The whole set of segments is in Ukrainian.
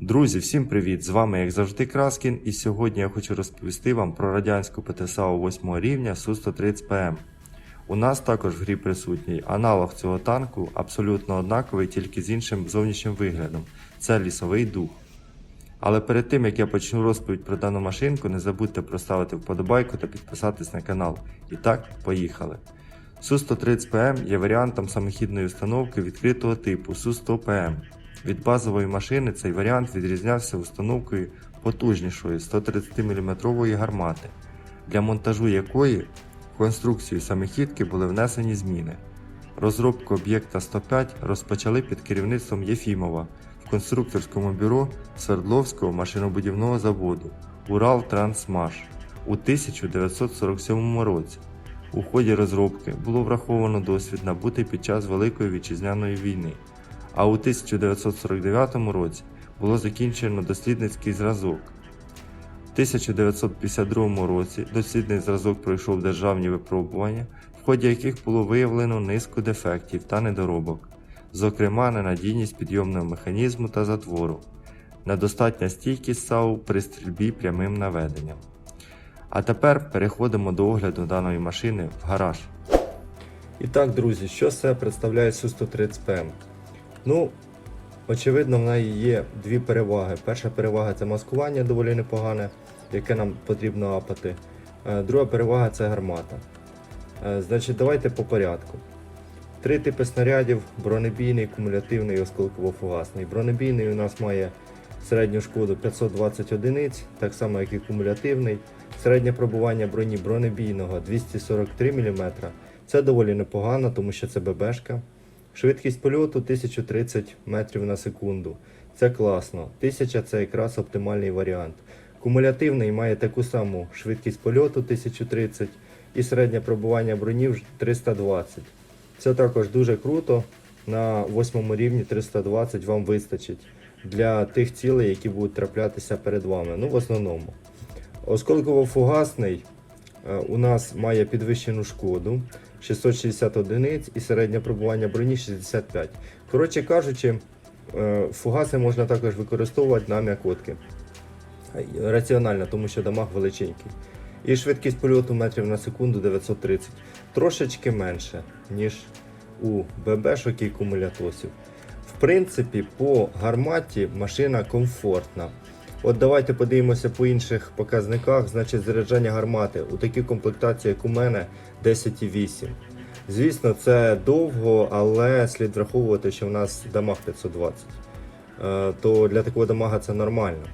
Друзі, всім привіт! З вами, як завжди, Краскін, і сьогодні я хочу розповісти вам про радянську ПТСАУ 8 рівня Су-130ПМ. У нас також в грі присутній аналог цього танку, абсолютно однаковий, тільки з іншим зовнішнім виглядом це лісовий дух. Але перед тим як я почну розповідь про дану машинку, не забудьте проставити вподобайку та підписатись на канал. І так, поїхали. Су-130ПМ є варіантом самохідної установки відкритого типу Су-100ПМ. Від базової машини цей варіант відрізнявся установкою потужнішої 130 мм гармати, для монтажу якої в конструкцію самохідки були внесені зміни. Розробку об'єкта 105 розпочали під керівництвом Єфімова в конструкторському бюро Свердловського машинобудівного заводу Урал-Трансмаш у 1947 році. У ході розробки було враховано досвід набутий під час Великої вітчизняної війни, а у 1949 році було закінчено дослідницький зразок. В 1952 році дослідний зразок пройшов державні випробування, в ході яких було виявлено низку дефектів та недоробок, зокрема ненадійність підйомного механізму та затвору, недостатня стійкість САУ при стрільбі прямим наведенням. А тепер переходимо до огляду даної машини в гараж. І так, друзі, що себе представляє Су-130ПМ? Ну, очевидно, в неї є дві переваги. Перша перевага це маскування доволі непогане, яке нам потрібно апати. Е, Друга перевага це гармата. Е, Значить, давайте по порядку. Три типи снарядів: бронебійний, кумулятивний і осколково-фугасний. Бронебійний у нас має середню шкоду 520 одиниць, так само як і кумулятивний. Середнє пробування броні бронебійного 243 мм. Це доволі непогано, тому що це ББшка. Швидкість польоту 1030 метрів на секунду. Це класно. 1000 це якраз оптимальний варіант. Кумулятивний має таку саму швидкість польоту 1030 і середнє пробування броні вже 320. Це також дуже круто. На восьмому рівні 320 вам вистачить для тих цілей, які будуть траплятися перед вами. Ну, в основному. Осколково-фугасний е, у нас має підвищену шкоду 660 одиниць і середнє пробування броні 65. Коротше кажучи, е, фугаси можна також використовувати на м'якотки. Раціонально, тому що дамаг величенький. І швидкість польоту метрів на секунду 930. Трошечки менше, ніж у ББшок і кумулятосів. В принципі, по гарматі машина комфортна. От давайте подивимося по інших показниках. Значить, заряджання гармати у такій комплектації, як у мене, 10,8. Звісно, це довго, але слід враховувати, що в нас дамаг 520. Е, То для такого дамага це нормально.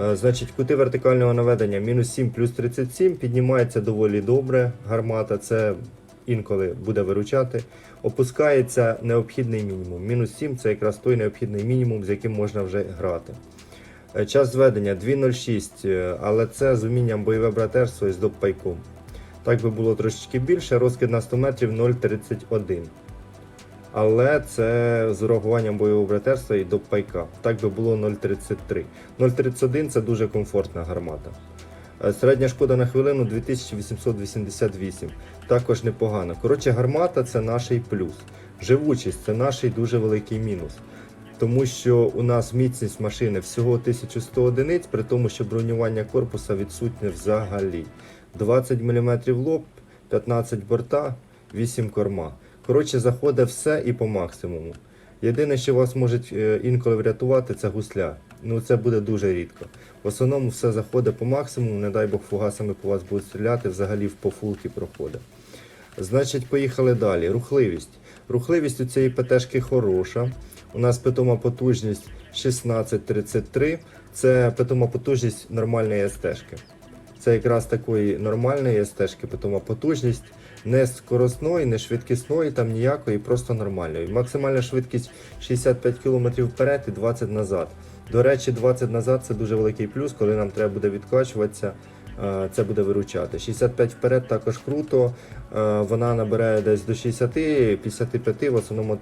Е, Значить, кути вертикального наведення мінус 7 плюс 37 піднімається доволі добре. Гармата це інколи буде виручати. Опускається необхідний мінімум. Мінус 7 це якраз той необхідний мінімум, з яким можна вже грати. Е, Час зведення 2.06, е, але це з умінням бойове братерство із доппайком. Так би було трошечки більше, розкид на 100 метрів 0.31. Але це з урахуванням бойового братерства і доппайка. Так би було 0.33. 0.31 це дуже комфортна гармата. Е, Середня шкода на хвилину 2888. Також непогано. Коротше, гармата це наш плюс. Живучість це наш дуже великий мінус. Тому що у нас міцність машини всього 1100 одиниць, при тому, що бронювання корпуса відсутнє взагалі. 20 мм лоб, 15 борта, 8 корма. Коротше, заходить все і по максимуму. Єдине, що вас може е, інколи врятувати, це гусля. Ну це буде дуже рідко. В основному все заходить по максимуму, не дай Бог фугасами по вас будуть стріляти, взагалі в пофулки проходить. Значить, поїхали далі. Рухливість. Рухливість у цієї ПТшки хороша. У нас питома потужність 1633. Це питома потужність нормальної СТшки. Це якраз такої нормальної СТшки, питома потужність. Не скоросної, не швидкісної, там ніякої, просто нормальної. Максимальна швидкість 65 км вперед і 20 назад. До речі, 20 назад це дуже великий плюс, коли нам треба буде відкачуватися. Е, Це буде виручати. 65 вперед також круто. е, Вона набирає десь до 60, 55 в основному.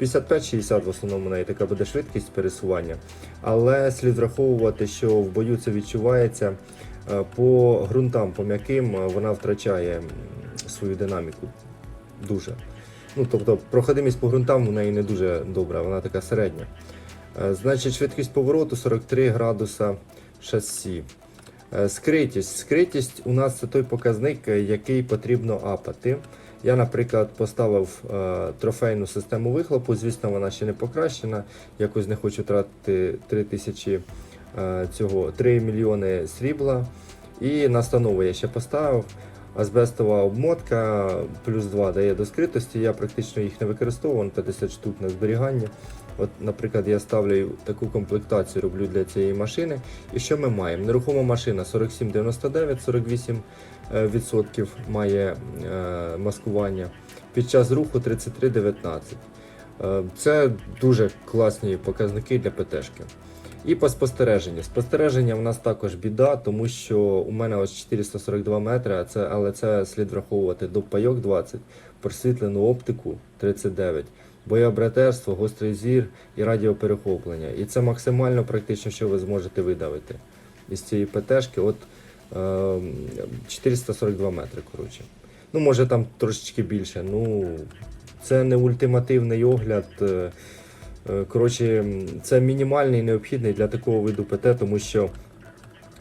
55-60 в основному в неї така буде швидкість пересування. Але слід враховувати, що в бою це відчувається. Е, По ґрунтам, по м'яким, вона втрачає свою динаміку. Дуже. Ну, тобто, проходимість по ґрунтам у неї не дуже добра, вона така середня. Значить, швидкість повороту 43 градуса шасі. Е, Скритість. Скритість у нас це той показник, е, який потрібно апати. Я, наприклад, поставив е, трофейну систему вихлопу. Звісно, вона ще не покращена. Якось не хочу тратити 3 тисячі цього 3 мільйони срібла. І настанову я ще поставив. Азбестова обмотка плюс 2 дає до скритості. Я практично їх не використовував, 50 штук на зберігання. От, наприклад, я ставлю таку комплектацію, роблю для цієї машини. І що ми маємо? Нерухома машина 4799, 48 е, відсотків має е, маскування. Під час руху 33,19. Е, Це дуже класні показники для ПТшки. І по спостереженню. Спостереження в нас також біда, тому що у мене ось 442 метри, а це, але це слід враховувати допайок 20, просвітлену оптику 39, боєобратерство, гострий зір і радіоперехоплення. І це максимально практично, що ви зможете видавити із цієї ПТшки. От е, 442 метри, коротше. Ну, може там трошечки більше. Ну, це не ультимативний огляд. Е, Коротше, це мінімальний необхідний для такого виду ПТ, тому що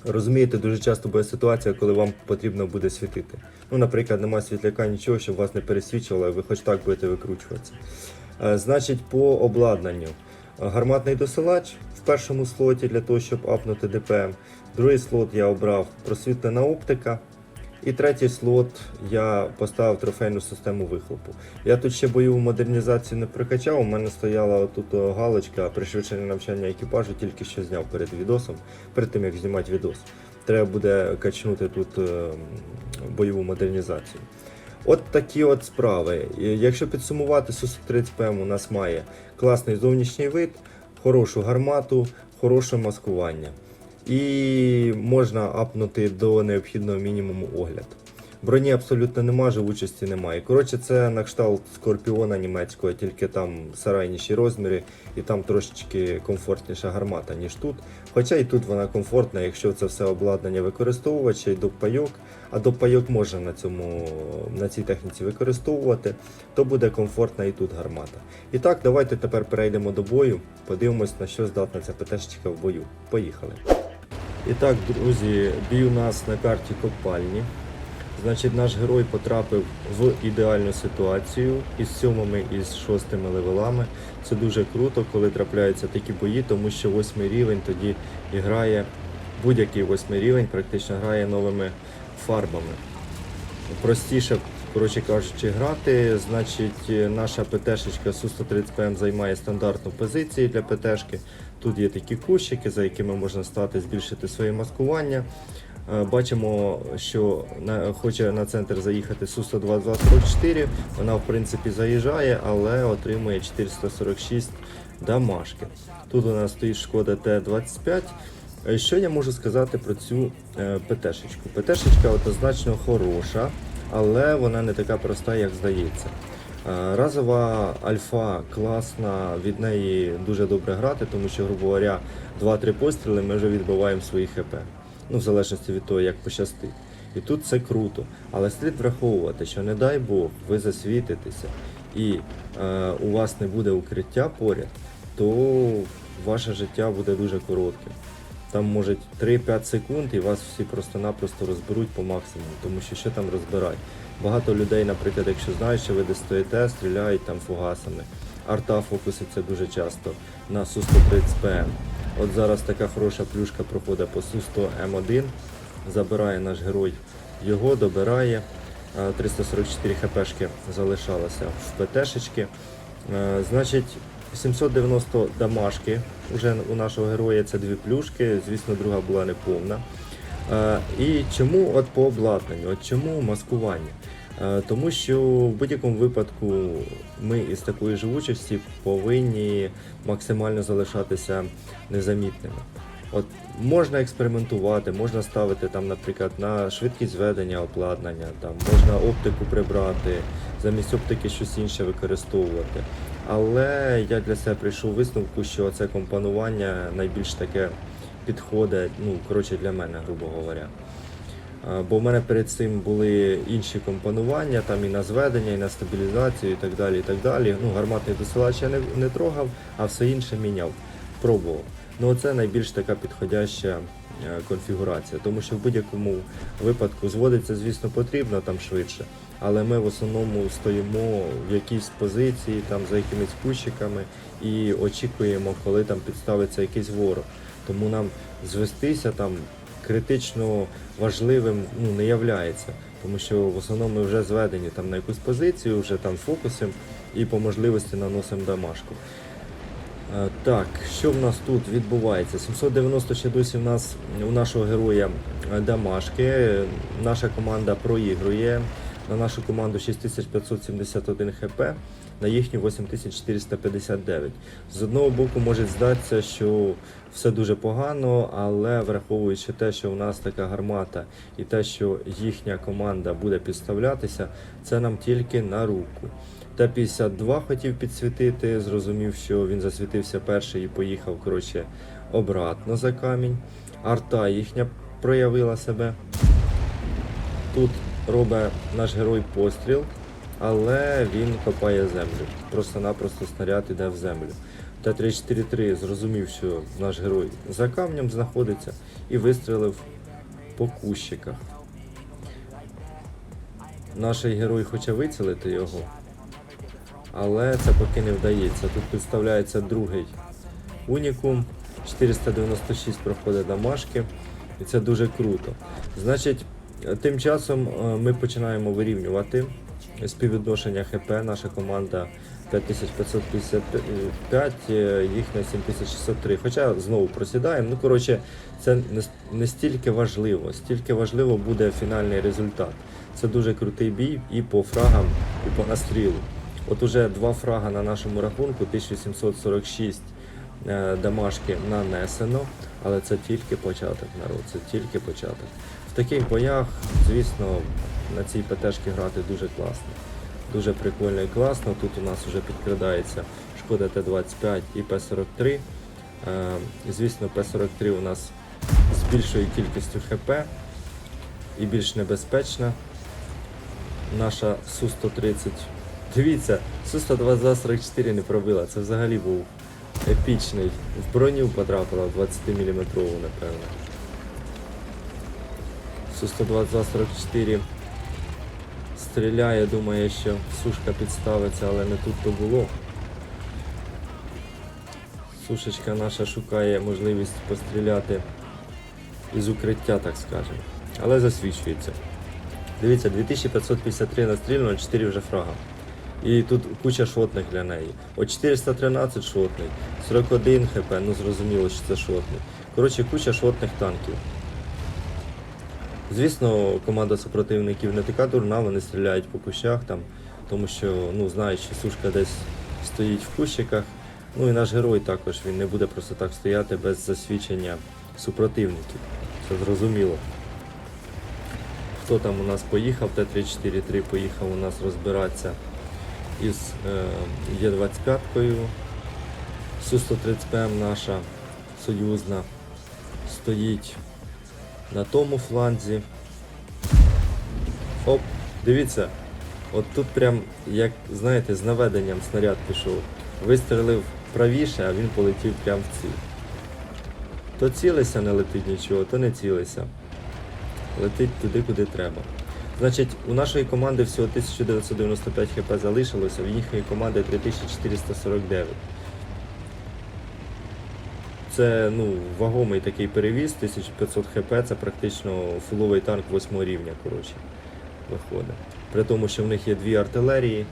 розумієте, дуже часто буде ситуація, коли вам потрібно буде світити. Ну, наприклад, немає світляка нічого, щоб вас не пересвічувало, і ви хоч так будете викручуватися. Е, Значить, по обладнанню. Е, Гарматний досилач в першому слоті для того, щоб апнути ДПМ. Другий слот я обрав просвітлена оптика. І третій слот я поставив трофейну систему вихлопу. Я тут ще бойову модернізацію не прокачав. У мене стояла тут галочка пришвидшення навчання екіпажу, тільки що зняв перед відосом, перед тим як знімати відос. Треба буде качнути тут е, бойову модернізацію. От такі от справи. Якщо підсумувати, Су-30 ПМ у нас має класний зовнішній вид, хорошу гармату, хороше маскування. І можна апнути до необхідного мінімуму огляд. Броні абсолютно нема, живучості немає. Коротше, це на кшталт скорпіона німецького, тільки там сарайніші розміри і там трошечки комфортніша гармата, ніж тут. Хоча і тут вона комфортна, якщо це все обладнання використовувати, ще й допайок, а допайок можна на, цьому, на цій техніці використовувати, то буде комфортна і тут гармата. І так, давайте тепер перейдемо до бою, подивимось, на що здатна ця ПТшечка в бою. Поїхали. І так, друзі, бій у нас на карті копальні. Значить, наш герой потрапив в ідеальну ситуацію із сьомими і з шостими левелами. Це дуже круто, коли трапляються такі бої, тому що восьмий рівень тоді і грає будь-який восьмий рівень, практично грає новими фарбами. Простіше, коротше кажучи, грати. Значить, наша ПТшечка Су-130ПМ займає стандартну позицію для ПТшки. Тут є такі кущики, за якими можна стати, збільшити своє маскування. Е, Бачимо, що хоче на центр заїхати Су-122-44. Вона в принципі заїжджає, але отримує 446 дамашки. Тут у нас стоїть шкода Т-25. Е, Що я можу сказати про цю е, ПТшечку? ПТшечка однозначно хороша, але вона не така проста, як здається. Е, Разова альфа класна, від неї дуже добре грати, тому що, грубо говоря, 2-3 постріли ми вже відбиваємо свої ХП. Ну, в залежності від того, як пощастить. І тут це круто. Але слід враховувати, що не дай Бог, ви засвітитеся і е, у вас не буде укриття поряд, то ваше життя буде дуже коротким. Там може 3-5 секунд і вас всі просто-напросто розберуть по максимуму, тому що що там розбирати. Багато людей, наприклад, якщо знають, що ви десь стоїте, стріляють там фугасами. Арта фокуситься дуже часто на Су-130 ПМ. От зараз така хороша плюшка проходить по Су-100 М1. Забирає наш герой його, добирає. Е, 344 хпшки залишалося в ПТшечки. Е, Значить, 790 дамашки вже у нашого героя це дві плюшки, звісно, друга була неповна. Е, І чому от по обладнанню? От чому маскування? Е, Тому що в будь-якому випадку ми із такої живучості повинні максимально залишатися незамітними. От можна експериментувати, можна ставити там, наприклад, на швидкість зведення обладнання, там можна оптику прибрати, замість оптики щось інше використовувати. Але я для себе прийшов висновку, що це компонування найбільш таке підходить, ну коротше для мене, грубо говоря. Бо в мене перед цим були інші компонування, там і на зведення, і на стабілізацію, і так далі. і так далі. Ну, гарматний досилач я не, не трогав, а все інше міняв. пробував. Ну оце найбільш така підходяща конфігурація, тому що в будь-якому випадку зводиться, звісно, потрібно там швидше, але ми в основному стоїмо в якійсь позиції, там за якимись кущиками і очікуємо, коли там підставиться якийсь ворог. Тому нам звестися там критично важливим ну, не являється, тому що в основному ми вже зведені там на якусь позицію, вже там фокусом і по можливості наносимо домашку. Е, Так, що в нас тут відбувається? 790 ще досі в нас у нашого героя е, дамашки. Наша команда проігрує. На нашу команду 6571 хп, на їхню 8459. З одного боку може здатися, що все дуже погано, але враховуючи те, що у нас така гармата і те, що їхня команда буде підставлятися, це нам тільки на руку. Т-52 хотів підсвітити, зрозумів, що він засвітився перший і поїхав коротше, обратно за камінь. Арта їхня проявила себе. Тут робить наш герой постріл, але він копає землю. Просто-напросто снаряд іде в землю. Т-343 зрозумів, що наш герой за камнем знаходиться і вистрілив по кущиках. Наш герой хоче вицілити його, але це поки не вдається. Тут представляється другий унікум. 496 проходить дамашки, і це дуже круто. Значить, тим часом е, ми починаємо вирівнювати співвідношення ХП. Наша команда 5555, е, їхня 7603. Хоча знову просідаємо. Ну, коротше, це не стільки важливо, стільки важливо буде фінальний результат. Це дуже крутий бій і по фрагам, і по настрілу. От уже два фрага на нашому рахунку, 1746 е, дамашки нанесено, але це тільки початок, народ, це тільки початок. В таких боях, звісно, на цій ПТшки грати дуже класно. Дуже прикольно і класно. Тут у нас вже підкрадається шкода Т-25 і П-43. Е, звісно, П-43 у нас з більшою кількістю ХП і більш небезпечна. Наша Су-130. Дивіться, Су-122-44 не пробила. Це взагалі був епічний. В броню потрапила 20 мм, напевно. Су-122-44 стріляє, думає, що сушка підставиться, але не тут то було. Сушечка наша шукає можливість постріляти із укриття, так скажемо. Але засвідчується. Дивіться, 2553 настріляно, 4 вже фрага. І тут куча шотних для неї. От 413 шотний, 41 хп, ну зрозуміло, що це шотний. Коротше, куча шотних танків. Звісно, команда супротивників не така дурна, вони стріляють по кущах там, тому що ну, знають, що сушка десь стоїть в кущиках. Ну і наш герой також він не буде просто так стояти без засвідчення супротивників. Це зрозуміло. Хто там у нас поїхав, Т-343 поїхав у нас розбиратися із е, Є-25-кою. Су-130ПМ наша союзна стоїть на тому фланзі. Оп, дивіться, от тут прям, як знаєте, з наведенням снаряд пішов. Вистрелив правіше, а він полетів прямо в ціль. То цілися не летить нічого, то не цілися. Летить туди, куди треба. Значить, у нашої команди всього 1995 хп залишилося, в їхньої команди 3449. Це ну, вагомий такий перевіз, 1500 хп, це практично фуловий танк 8 рівня, коротше, виходить. При тому, що в них є дві артилерії,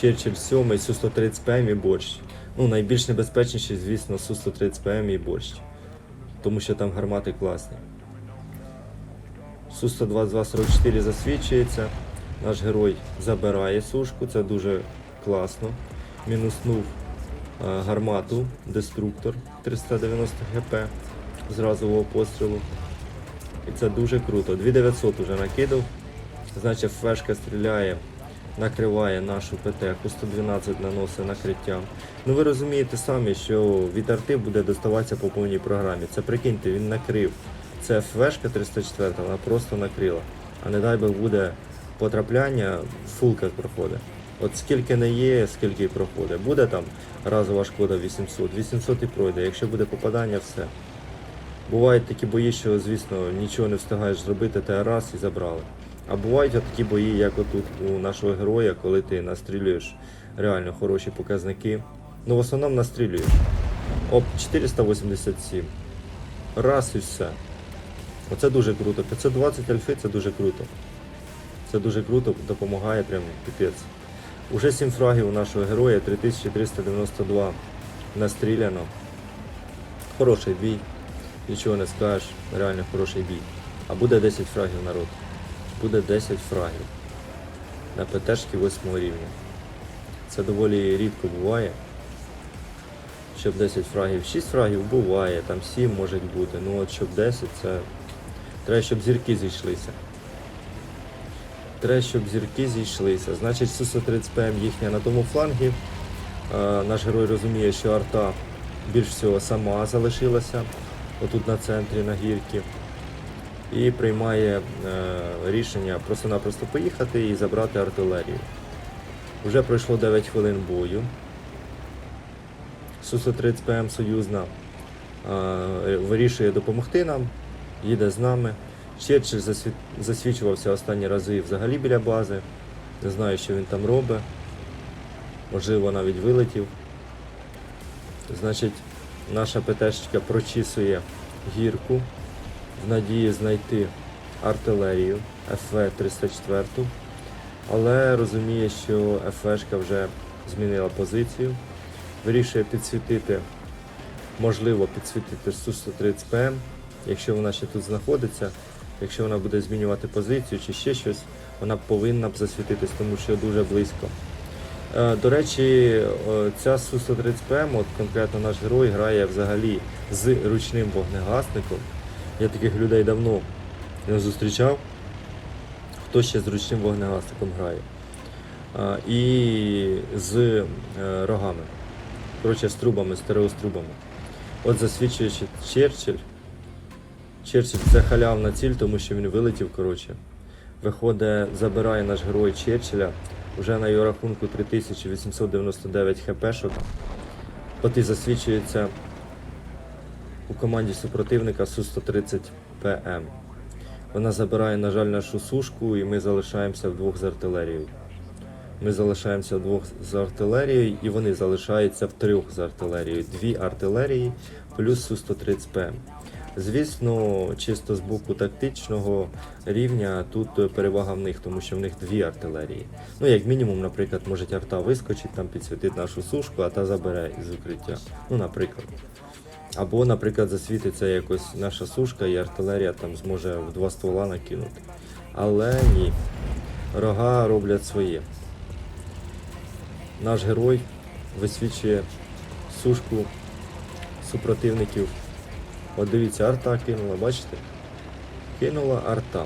Черчилль 7, Су-130 ПМ і борщ. Ну, найбільш небезпечніші, звісно, Су-130 ПМ і борщ. Тому що там гармати класні. Су-122-44 засвідчується. Наш герой забирає сушку, це дуже класно. Мінуснув е, гармату, деструктор 390 ГП з разового пострілу. І це дуже круто. 2900 вже накидав. Значить, фешка стріляє, накриває нашу ПТ, 112 наносить накриття. Ну ви розумієте самі, що від арти буде доставатися по повній програмі. Це прикиньте, він накрив. Це флешка 304, вона просто накрила. А не дай би буде потрапляння, фулка проходить. От скільки не є, скільки і проходить. Буде там разова шкода 800, 800 і пройде. Якщо буде попадання, все. Бувають такі бої, що, звісно, нічого не встигаєш зробити, та раз і забрали. А бувають такі бої, як отут у нашого героя, коли ти настрілюєш реально хороші показники. Ну, в основному настрілюєш. Оп, 487. Раз і все. Оце дуже круто. 520 альфи це дуже круто. Це дуже круто, допомагає прям піпець. Уже 7 фрагів у нашого героя, 3392 настріляно. Хороший бій, нічого не скажеш, реально хороший бій. А буде 10 фрагів народ. Буде 10 фрагів. На ПТшки 8 рівня. Це доволі рідко буває. Щоб 10 фрагів. 6 фрагів буває, там 7 може бути. Ну от щоб 10 це. Треба, щоб зірки зійшлися. Треба, щоб зірки зійшлися. Значить, Су-130 ПМ їхня на тому флангі. Наш герой розуміє, що арта більш всього сама залишилася отут на центрі, на гірці. І приймає е, рішення просто-напросто поїхати і забрати артилерію. Вже пройшло 9 хвилин бою. Су-130 ПМ союзна е, вирішує допомогти нам, їде з нами. Черчилль засві- засвічувався останні рази взагалі біля бази. Не знаю, що він там робить. Можливо, навіть вилетів. Значить, наша ПТшечка прочісує гірку в надії знайти артилерію ФВ-304, але розуміє, що ФВшка вже змінила позицію. Вирішує підсвітити, можливо, підсвітити Су-130 ПМ, якщо вона ще тут знаходиться. Якщо вона буде змінювати позицію чи ще щось, вона повинна б засвітитись, тому що дуже близько. Е, До речі, е, ця Су-130 ПМ, от конкретно наш герой, грає взагалі з ручним вогнегасником. Я таких людей давно не зустрічав. Хто ще з ручним вогнегасником грає. І з е, рогами. Коротше, з трубами, стереострубами. От засвідчує Черчилль. Черчилль це халявна ціль, тому що він вилетів, коротше. Виходить, забирає наш герой Черчилля. Вже на його рахунку 3899 хпшок. От і засвідчується у команді супротивника Су-130 ПМ. Вона забирає, на жаль, нашу сушку, і ми залишаємося вдвох з артилерією. Ми залишаємося вдвох з артилерією, і вони залишаються в трьох з артилерією. Дві артилерії плюс Су-130 ПМ. Звісно, чисто з боку тактичного рівня тут перевага в них, тому що в них дві артилерії. Ну, як мінімум, наприклад, може арта вискочить, там підсвітить нашу сушку, а та забере із укриття. Ну, наприклад. Або, наприклад, засвітиться якось наша сушка і артилерія там зможе в два ствола накинути. Але ні. Рога роблять своє. Наш герой висвічує сушку супротивників. От дивіться, арта кинула, бачите? Кинула арта.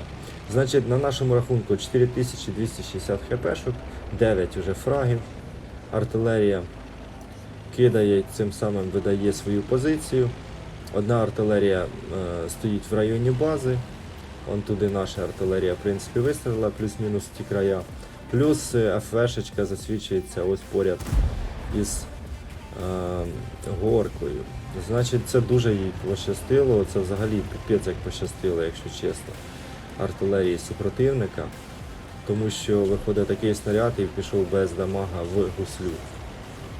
Значить, на нашому рахунку 4260 хпшок, 9 уже фрагів. Артилерія кидає, цим самим видає свою позицію. Одна артилерія е, стоїть в районі бази. Вон туди наша артилерія, в принципі, вистрілила, плюс-мінус ті края. Плюс е, ФВшечка засвідчується ось поряд із е, горкою. Значить, це дуже їй пощастило. Це взагалі піпець як пощастило, якщо чесно, артилерії супротивника. Тому що виходить такий снаряд і пішов без дамага в гуслю.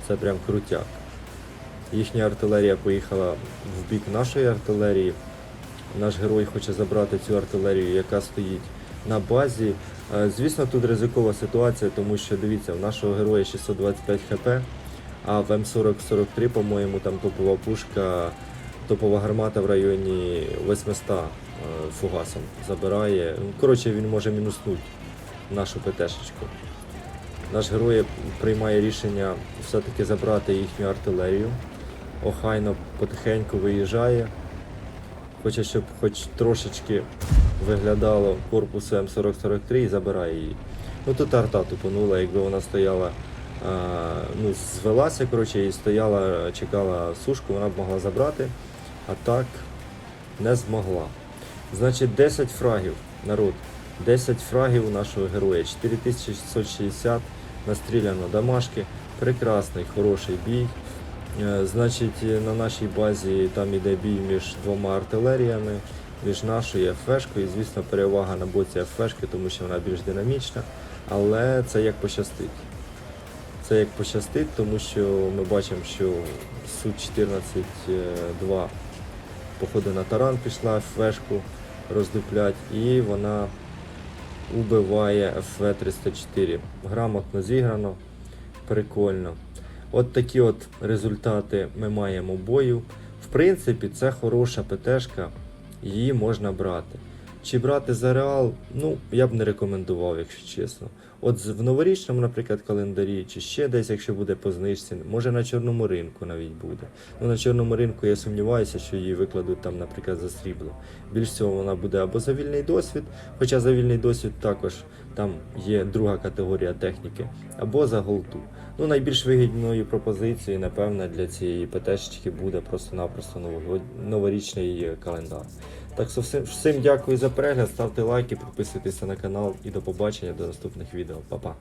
Це прям крутяк. Їхня артилерія поїхала в бік нашої артилерії. Наш герой хоче забрати цю артилерію, яка стоїть на базі. Е, Звісно, тут ризикова ситуація, тому що дивіться, в нашого героя 625 хп, а в М4043, по-моєму, там топова пушка, топова гармата в районі 800 е, фугасом забирає. Ну, Коротше, він може мінуснути нашу ПТшечку. Наш герой приймає рішення все-таки забрати їхню артилерію. Охайно потихеньку виїжджає. Хоче, щоб хоч трошечки виглядало корпус М4043 і забирає її. Ну тут арта тупонула, якби вона стояла, ну, звелася коротше, і стояла, чекала сушку, вона б могла забрати, а так не змогла. Значить, 10 фрагів, народ. 10 фрагів у нашого героя, 4660, настріляно домашки. Прекрасний, хороший бій. Е, Значить, е, на нашій базі там іде бій між двома артилеріями, між нашою і ФФшкою. І, звісно, перевага на боці ФФшки, тому що вона більш динамічна. Але це як пощастить. Це як пощастить, тому що ми бачимо, що су 14-2 походу на таран пішла ФФшку роздуплять, і вона убиває ФВ-304. Грамотно зіграно, прикольно. От такі от результати ми маємо бою. В принципі, це хороша ПТшка, її можна брати. Чи брати за реал, ну, я б не рекомендував, якщо чесно. От в новорічному, наприклад, календарі, чи ще десь, якщо буде по знижці, може на чорному ринку навіть буде. Ну, на чорному ринку я сумніваюся, що її викладуть там, наприклад, за срібло. Більш всього вона буде або за вільний досвід, хоча за вільний досвід також там є друга категорія техніки, або за голту. Ну, найбільш вигідною пропозицією, напевно, для цієї ПТшечки буде просто-напросто новорічний е, календар. Так що всім, всім дякую за перегляд, ставте лайки, підписуйтесь на канал і до побачення до наступних відео. Па-па.